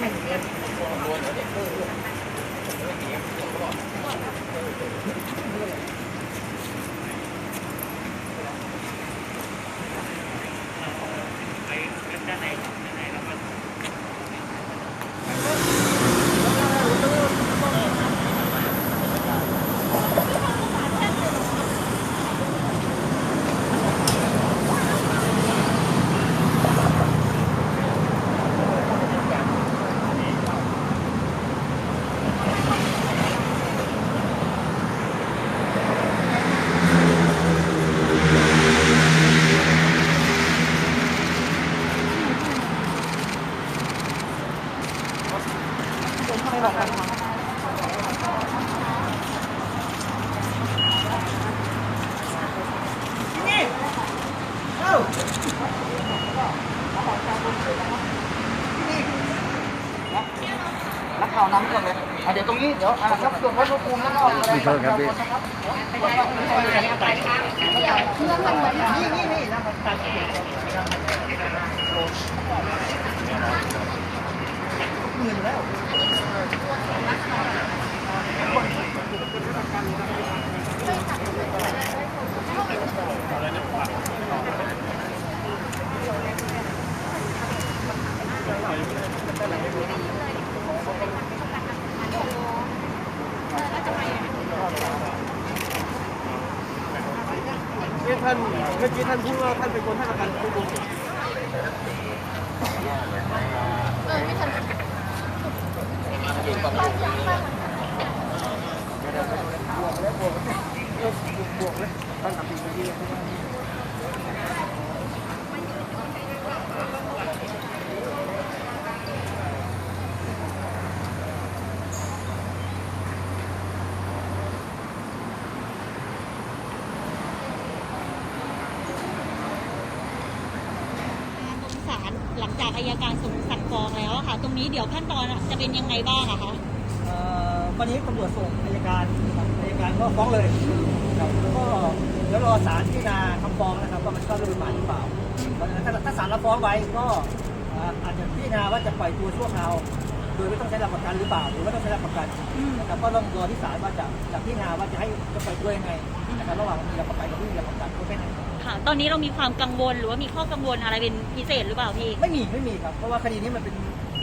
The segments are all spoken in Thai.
ไม่เลี้ยงควรโดนเด็กคือไม่มีบอก น้ำก่อนเลยเดี๋ยวตรงนี้เดี๋ยวครับส่วนวัดอุณหภูมิแล้วก็อะไรขอโทษครับพี่นี่นี่นี่นะครับี้ท่านเมื่อกี้ท่านพูดว่าท่านเป็นคนให้ประกันทุกคนตรงศาล หลังจากอายการส่งสั่งฟ้องแล้วอะค่ะ ตรงนี้เดี๋ยวขั้นตอนจะเป็นยังไงบ้างอะคะเอ่อวันนี้ตำรวจส่งอายการอายการก็ฟ้องเลยครับแล้วก็เดี๋ยวรอศาลพิจารณาคำฟ้องนะครับว่ามันเข้าเรื่องหมายหรือเปล่าเพราะฉะนั้นถ้าถ้าศาลรับฟ้องไว้ก็เอ่ออาจจะพิจารณาว่าจะปล่อยตัวชั่วคราวโดยไม่ต้องใช้หลักประกันหรือเปล่าหรือว่าต้องใช้หลักประกันนะครับก็ต้องรอที่ศาลว่าจะจะพิจารณาว่าจะให้จะปล่อยตัวยังไงนะครับระหว่างมีหลักประกันกับไม่มีหลักประกันก็แค่นั้น ครับค่ะ ตอนนี้เรามีความกังวลหรือว่ามีข้อกังวลอะไรเป็นพิเศษหรือเปล่าพี่ไม่มีไม่มีครับเพราะว่าคดีนี้มันเป็น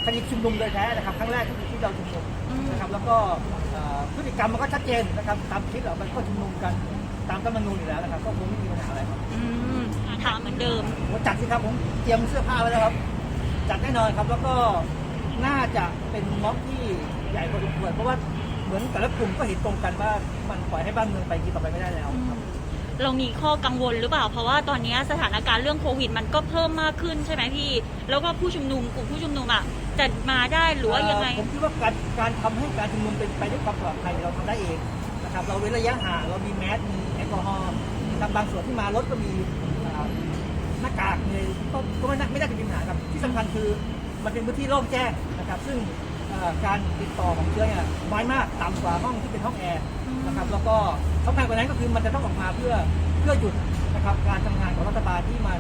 คดีชุมนุมโดยแท้นะครับครั้งแรกที่ที่เราชุมนุมอืมนะครับแล้วก็เอ่อพฤติกรรมมันก็ชัดเจนนะครับตามคลิปเรามันก็ชุมนุมกันตามรัฐธรรมนูญอยู่แล้วนะครับก็คงไม่มีปัญหาอะไรครับอืมถามเหมือนเดิม ผมจัดสิครับผมเตรียมเสื้อผ้าไว้แล้วครับจัดแน่นอนครับแล้วก็น่าจะเป็นม็อบที่ใหญ่พอสมควรเพราะว่าเหมือนแต่ละกลุ่มก็เห็นตรงกันว่ามันปล่อยให้บ้านเมืองไปกีต่อไปไม่ได้แล้วครับ เรามีข้อกังวลหรือเปล่า เพราะว่าตอนนี้สถานการณ์เรื่องโควิด มันก็เพิ่มมากขึ้นใช่ไหมพี่ แล้วก็ผู้ชุมนุมกลุ่มผู้ชุมนุมอะจะมาได้หรือว่ายังไง ผมคิดว่าการการทำให้การชุมนุมเป็นไปด้วยความปลอดภัยเราทำได้เองนะครับเราเว้นระยะห่างเรามีแมสมีแอลกอฮอล์นะครับบางส่วนที่มารถก็มีหน้ากากมีก็ก็ไม่น่าไม่น่าจะมีปัญหาครับที่สำคัญคือมันเป็นพื้นที่โล่งแจ้งนะครับซึ่งการติดต่อของเชื้อเนี่ยน้อยมากต่ำกว่าห้องที่เป็นห้องแอร์นะครับแล้วก็ สำคัญกว่านั้นก็คือมันจะต้องออกมาเพื่อเพื่อหยุดนะครับการทำงานของรัฐบาลที่มัน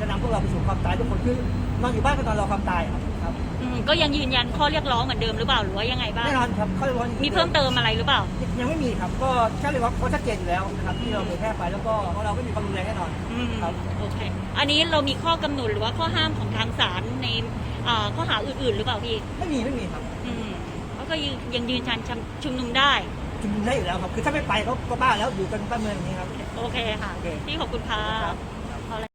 จะนำพวกเราไปสู่ความตายทุกคนคือนอนอยู่บ้านก็นอนรอความตายครับครับอืมก็ยังยืนยันข้อเรียกร้องเหมือนเดิมหรือเปล่าหรือว่ายังไงบ้างแน่นอนครับข้อเรียกร้องมีเพิ่มเติมอะไรหรือเปล่า ยังไม่มีครับก็แค่เรียกร้องเขาชัดเจนอยู่แล้วนะครับที่เราเผยแพร่ไปแล้วก็เราไม่มีความรุนแรงแน่นอนอืมครับโอเคอันนี้เรามีข้อกำหนดหรือว่าข้อห้ามของทางศาลในอ่าข้อหาอื่นๆ หรือเปล่าพี่ไม่มีไม่มีครับอืมแล้วก็ยังยังยืนยันชุมนุมได้ ชุมนุมได้อยู่แล้วครับ คือถ้าไม่ไปเขาก็บ้าแล้วอยู่กันบ้านเมืองอย่างนี้ครับ โอเคค่ะ โอเค พี่ขอบคุณค่ะ ครับ